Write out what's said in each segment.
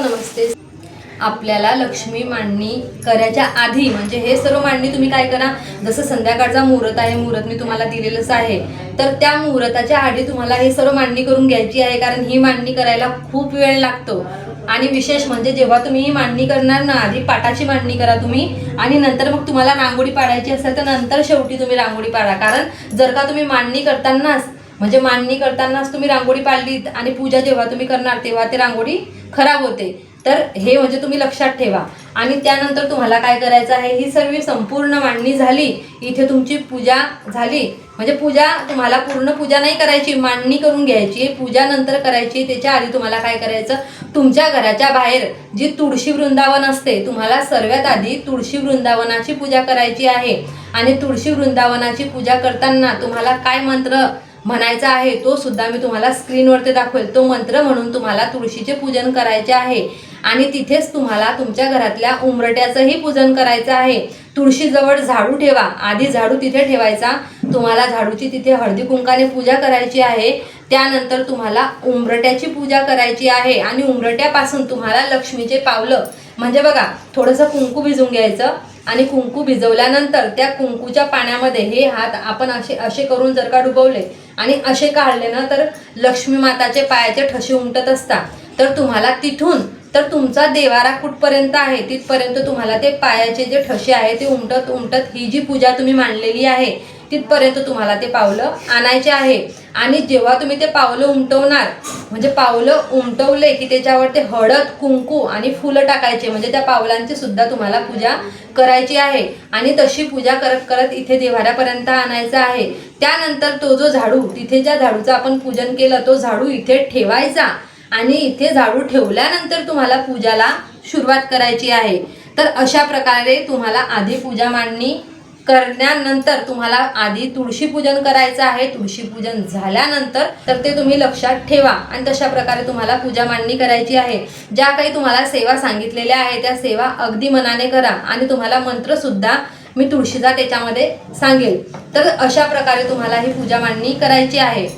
नमस्ते. आपल्याला लक्ष्मी मांडणी करायच्या आधी म्हणजे हे सर्व मांडणी तुम्ही काय करा? जसं संध्याकाळचा मुहूर्त आहे मुहूर्त मी तुम्हाला दिलेलंच आहे. तर त्या मुहूर्ताच्या आधी तुम्हाला हे सर्व मांडणी करून घ्यायची आहे कारण ही मांडणी करायला खूप वेळ लागतो. आणि विशेष म्हणजे जेव्हा तुम्ही ही मांडणी करणार ना आधी पाटाची मांडणी करा तुम्ही आणि नंतर मग तुम्हाला रांगोळी पाडायची असेल तर नंतर शेवटी तुम्ही रांगोळी पाडा. कारण जर का तुम्ही मांडणी करतानाच म्हणजे मांडणी करतानाच तुम्ही रांगोळी पाळलीत आणि पूजा जेव्हा तुम्ही करणार तेव्हा ते रांगोळी खराब होते. तर हे म्हणजे तुम्ही लक्षात ठेवा. आणि त्यानंतर तुम्हाला काय करायचं आहे? ही सर्व संपूर्ण मांडणी झाली. इथे तुमची पूजा झाली. म्हणजे पूजा तुम्हाला पूर्ण पूजा नाही करायची मांडणी करून घ्यायची. पूजा नंतर करायची. त्याच्या आधी तुम्हाला काय करायचं? तुमच्या घराच्या बाहेर जी तुळशी वृंदावन असते तुम्हाला सर्वात आधी तुळशी वृंदावनाची पूजा करायची आहे. आणि तुळशी वृंदावनाची पूजा करताना तुम्हाला काय मंत्र म्हणायचा आहे तो सुद्धा मी तुम्हाला स्क्रीनवरती दाखवेल. तो मंत्र म्हणून तुम्हाला तुळशीचे पूजन करायचे आहे. आणि तिथेच तुम्हाला तुमच्या घरातल्या उंबरट्याचंही पूजन करायचं आहे. तुळशीजवळ झाडू ठेवा. आधी झाडू तिथे ठेवायचा. तुम्हाला झाडूची तिथे हळदी कुंकाने पूजा करायची आहे. त्यानंतर तुम्हाला उंबरट्याची पूजा करायची आहे. आणि उंबरट्यापासून तुम्हाला लक्ष्मीचे पावलं. म्हणजे बघा थोडंसं कुंकू भिजून घ्यायचं. आणि कुंकू भिजवल्यानंतर त्या कुंकूच्या पाण्यामध्ये हे हात आपण असे असे करून जर का डुबवले आणि असे काढले ना तर लक्ष्मी माताचे पायाचे ठसे उमटत असतात. तर तुम्हाला तिथून तर तुमचा देवारा कुठपर्यंत आहे तिथपर्यंत तुम्हाला ते पायाचे जे ठसे आहे ते उमटत उमटत ही जी पूजा तुम्ही मांडलेली आहे तिथपर्यंत तुम्हाला ते पावलं आणायचे आहे. आणि जेव्हा तुम्ही ते पावलं उमटवणार म्हणजे पावलं उमटवले की त्याच्यावर ते हळद कुंकू आणि फुलं टाकायचे म्हणजे त्या पावलांची सुद्धा तुम्हाला पूजा करायची आहे. आणि तशी पूजा करत करत इथे देवाऱ्यापर्यंत आणायचा आहे. त्यानंतर तो जो झाडू तिथे ज्या झाडूचं आपण पूजन केलं तो झाडू इथे ठेवायचा. आणि इथे झाडू ठेवल्यानंतर तुम्हाला पूजाला सुरुवात करायची आहे. तर अशा प्रकारे तुम्हाला आधी पूजा मांडणी करण्यानंतर तुम्हाला आधी तुळशी पूजन करायचं आहे तुळशी पूजन झाल्यानंतर तर ते तुम्ही लक्षात ठेवा. आणि तशा प्रकारे तुम्हाला पूजा मांडणी करायची आहे. ज्या काही तुम्हाला सेवा सांगितलेल्या आहे त्या सेवा अगदी मनाने करा. आणि तुम्हाला मंत्रसुद्धा मी तुळशीचा त्याच्यामध्ये सांगेल. तर अशा प्रकारे तुम्हाला ही पूजा मांडणी करायची आहे.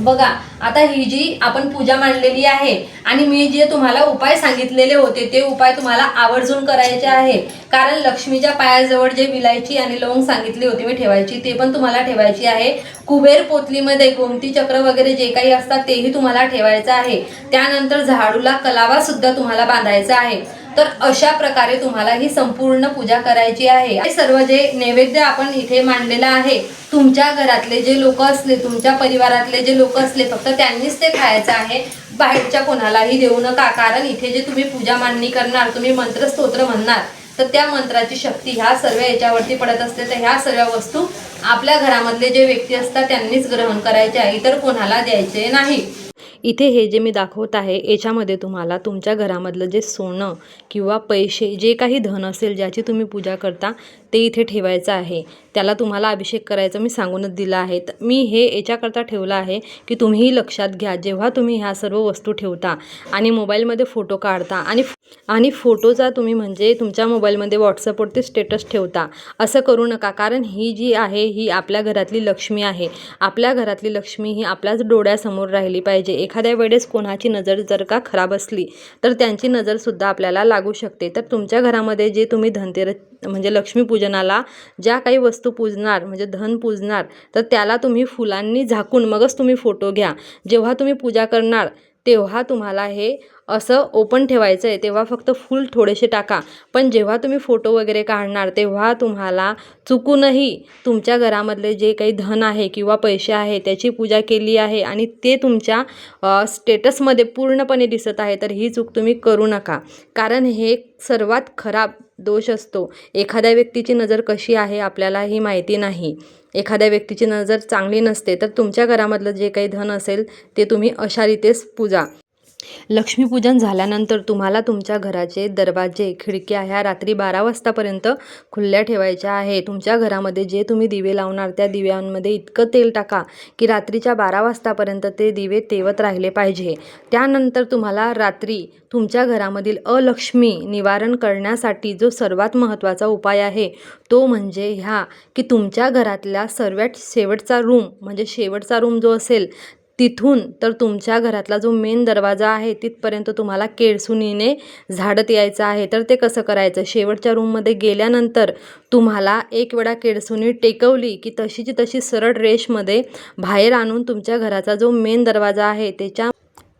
बघा आता ही जी आपण पूजा मांडलेली आहे आणि मी जे तुम्हाला उपाय सांगितलेले होते ते उपाय तुम्हाला आवर्जून करायचे आहे. कारण लक्ष्मीच्या पायाजवळ जे विलायची आणि लवंग सांगितली होती मी ठेवायची ते पण तुम्हाला ठेवायची आहे. कुबेर पोतलीमध्ये गोमती चक्र वगैरे जे काही असतात तेही तुम्हाला ठेवायचं आहे. त्यानंतर झाडूला कलावा सुद्धा तुम्हाला बांधायचा आहे. तर अशा प्रकारे तुम्हाला ही संपूर्ण पूजा करायची आहे. हे सर्व जे नैवेद्य आपण इथे मांडलेलं आहे तुमच्या घरातले जे लोक असले तुमच्या परिवारातले जे लोक असले फक्त त्यांनीच ते खायचं आहे. बाहेरच्या कोणालाही देऊ नका कारण इथे जे तुम्ही पूजा मांडणी करणार तुम्ही मंत्र स्तोत्र म्हणणार तर त्या मंत्राची शक्ती ह्या सर्व याच्यावरती पडत असते. तर ह्या सर्व वस्तू आपल्या घरामधले जे व्यक्ती असतात त्यांनीच ग्रहण करायचे आहे. इतर कोणाला द्यायचे नाही. इथे हे जे मी दाखवत आहे याच्यामध्ये तुम्हाला तुमच्या घरामधलं जे सोनं किंवा पैसे जे काही धन असेल ज्याची तुम्ही पूजा करता ते इथे ठेवायचं आहे. त्याला तुम्हाला अभिषेक करायचं मी सांगूनच दिलं आहे. तर मी हे याच्याकरता ठेवलं आहे की तुम्हीही लक्षात घ्या जेव्हा तुम्ही ह्या सर्व वस्तू ठेवता आणि मोबाईलमध्ये फोटो काढता आणि आणि फोटोचा तुम्ही म्हणजे तुमच्या मोबाईलमध्ये व्हॉट्सअपवरती स्टेटस ठेवता असं करू नका. कारण ही जी आहे ही आपल्या घरातली लक्ष्मी आहे. आपल्या घरातली लक्ष्मी ही आपल्याच डोळ्यासमोर राहिली पाहिजे. एखाद्या वेळेस कोणाची नजर जर का खराब असली तर त्यांची नजरसुद्धा आपल्याला लागू शकते. तर तुमच्या घरामध्ये जे तुम्ही धनतेरस म्हणजे लक्ष्मीपूजनाला ज्या काही वस्तू पूजणार म्हणजे धन पूजणार तर त्याला तुम्ही फुलांनी झाकून मगच तुम्ही फोटो घ्या. जेव्हा तुम्ही पूजा करणार तेव्हा तुम्हाला हे असं ओपन ठेवायचं आहे. तेव्हा फक्त फूल थोडेसे टाका. पण जेव्हा तुम्ही फोटो वगैरे काढणार तेव्हा तुम्हाला चुकूनही तुमच्या घरामधले जे काही धन आहे किंवा पैसे आहे त्याची पूजा केली आहे आणि ते तुमच्या स्टेटसमध्ये पूर्णपणे दिसत आहे तर ही चूक तुम्ही करू नका. कारण हे सर्वात खराब दोष असतो. एखाद्या व्यक्तीची नजर कशी आहे आपल्याला ही माहिती नाही. एखाद्या व्यक्तीची नजर चांगली नसते तर तुमच्या घरामधलं जे काही धन असेल ते तुम्ही अशा रीतीस पूजा. लक्ष्मीपूजन झाल्यानंतर तुम्हाला तुमच्या घराचे दरवाजे खिडक्या ह्या रात्री बारा वाजतापर्यंत खुल्ल्या ठेवायच्या आहे. तुमच्या घरामध्ये जे तुम्ही दिवे लावणार त्या दिव्यांमध्ये इतकं तेल टाका की रात्रीच्या बारा वाजतापर्यंत ते दिवे तेवत राहिले पाहिजे. त्यानंतर तुम्हाला रात्री तुमच्या घरामधील अलक्ष्मी निवारण करण्यासाठी जो सर्वात महत्त्वाचा उपाय आहे तो म्हणजे ह्या की तुमच्या घरातल्या सर्वात शेवटचा रूम म्हणजे शेवटचा रूम जो असेल तिथून तर तुमच्या घरातला जो मेन दरवाजा आहे तिथपर्यंत तुम्हाला केळसुणीने झाडत यायचं आहे. तर ते कसं करायचं? शेवटच्या रूममध्ये गेल्यानंतर तुम्हाला एक वेळा केळसुणी टेकवली की तशीची तशी सरळ रेषमध्ये बाहेर आणून तुमच्या घराचा जो मेन दरवाजा आहे त्याच्या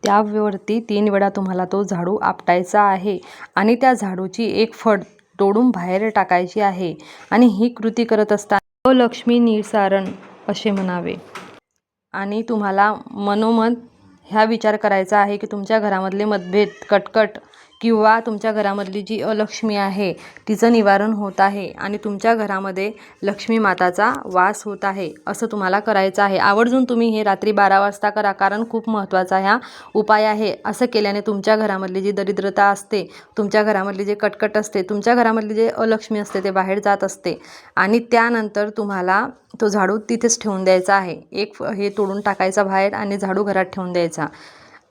त्यावरती तीन वेळा तुम्हाला तो झाडू आपटायचा आहे आणि त्या झाडूची एक फड तोडून बाहेर टाकायची आहे आणि ही कृती करत असताना लक्ष्मी निसारण असे म्हणावे. आणि तुम्हाला मनोमन ह्या विचार करायचा आहे की तुमच्या घरामधले मतभेद कटकट किंवा तुमच्या घरामधली जी अलक्ष्मी आहे तिचं निवारण होत आहे आणि तुमच्या घरामध्ये लक्ष्मी माताचा वास होत आहे असं तुम्हाला करायचं आहे. आवर्जून तुम्ही हे रात्री बारा वाजता करा कारण खूप महत्त्वाचा ह्या उपाय आहे. असं केल्याने तुमच्या घरामधली जी दरिद्रता असते तुमच्या घरामधली जे कटकट असते तुमच्या घरामधली जे अलक्ष्मी असते ते बाहेर जात असते. आणि त्यानंतर तुम्हाला तो झाडू तिथेच ठेवून द्यायचा आहे. एक हे तोडून टाकायचा बाहेर आणि झाडू घरात ठेवून द्यायचा.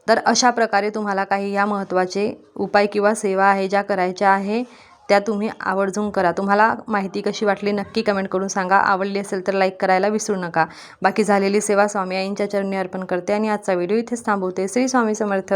तर अशा प्रकारे तुम्हाला काही ह्या महत्त्वाचे उपाय किंवा सेवा आहे ज्या करायच्या आहे त्या तुम्ही आवर्जून करा. तुम्हाला माहिती कशी वाटली नक्की कमेंट करून सांगा. आवडली असेल तर लाईक करायला विसरू नका. बाकी झालेली सेवा स्वामी आईंच्या चरणी अर्पण करते आणि आजचा व्हिडिओ इथेच थांबवते. श्री स्वामी समर्थ.